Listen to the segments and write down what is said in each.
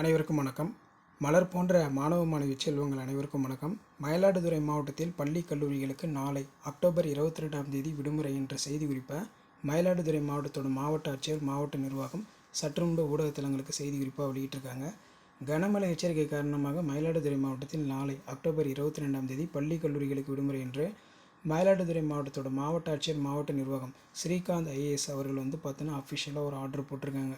அனைவருக்கும் வணக்கம். மலர் போன்ற மாணவ மாணவி செல்வங்கள் அனைவருக்கும் வணக்கம். மயிலாடுதுறை மாவட்டத்தில் பள்ளி கல்லூரிகளுக்கு நாளை அக்டோபர் இருபத்தி ரெண்டாம் தேதி விடுமுறை என்ற செய்தி குறிப்பை மயிலாடுதுறை மாவட்டத்தோட மாவட்ட ஆட்சியர் மாவட்ட நிர்வாகம் சற்று முன்பு ஊடகத்தலங்களுக்கு செய்தி குறிப்பாக வெளியிட்டிருக்காங்க. கனமழை எச்சரிக்கை காரணமாக மயிலாடுதுறை மாவட்டத்தில் நாளை அக்டோபர் இருபத்தி ரெண்டாம் தேதி பள்ளி கல்லூரிகளுக்கு விடுமுறை என்று மயிலாடுதுறை மாவட்டத்தோட மாவட்ட ஆட்சியர் மாவட்ட நிர்வாகம் ஸ்ரீகாந்த் ஐஏஎஸ் அவர்கள் வந்து பார்த்தோன்னா அஃபிஷியலாக ஒரு ஆர்டர் போட்டிருக்காங்க.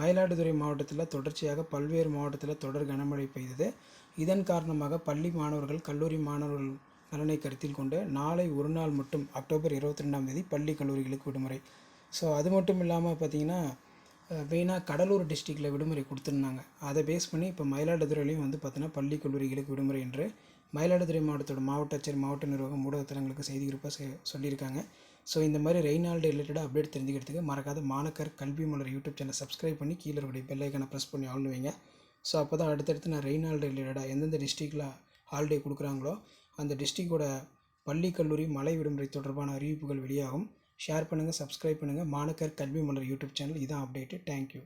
மயிலாடுதுறை மாவட்டத்தில் தொடர்ச்சியாக பல்வேறு மாவட்டத்தில் தொடர் கனமழை பெய்தது. இதன் காரணமாக பள்ளி மாணவர்கள் கல்லூரி மாணவர்கள் நலனை கருத்தில் கொண்டு நாளை ஒரு நாள் மட்டும் அக்டோபர் இருபத்தி ரெண்டாம் தேதி பள்ளி கல்லூரிகளுக்கு விடுமுறை. ஸோ அது மட்டும் இல்லாமல் பார்த்தீங்கன்னா மெயினாக கடலூர் டிஸ்ட்ரிக்டில் விடுமுறை கொடுத்துருந்தாங்க. அதை பேஸ் பண்ணி இப்போ மயிலாடுதுறையிலையும் வந்து பார்த்தீங்கன்னா பள்ளி கல்லூரிகளுக்கு விடுமுறை என்று மயிலாடுதுறை மாவட்டத்தோட மாவட்ட ஆட்சியர் மாவட்ட நிர்வாகம் ஊடகத்தலங்களுக்கு செய்தி குறிப்பாக செ சொல்லியிருக்காங்க. ஸோ இந்த மாதிரி ரெய்னால்டு ரிலேட்டடாக அப்டேட் தெரிஞ்சுக்கிறதுக்கு மறக்காத மாணக்கர் கல்வி மலர் யூடியூப் சேனல் சப்ஸ்கிரைப் பண்ணி கீழே இருக்கக்கூடிய பெல்லைக்கான ப்ரெஸ் பண்ணி ஆள் வைங்க. ஸோ அப்போ தான் அடுத்தடுத்து நான் ரெய்னால்டு ரிலேட்டடாக எந்தெந்த டிஸ்ட்ரிக்டில் ஹாலிடே கொடுக்குறாங்களோ அந்த டிஸ்ட்ரிக்டோட பள்ளி கல்லூரி மலை விடுமுறை தொடர்பான அறிவிப்புகள் வெளியாகும். ஷேர் பண்ணுங்கள் சப்ஸ்கிரைப் பண்ணுங்கள் மாணக்கர் கல்வி மலர் யூடியூப் சேனல் இதான் அப்டேட்டு தேங்க்யூ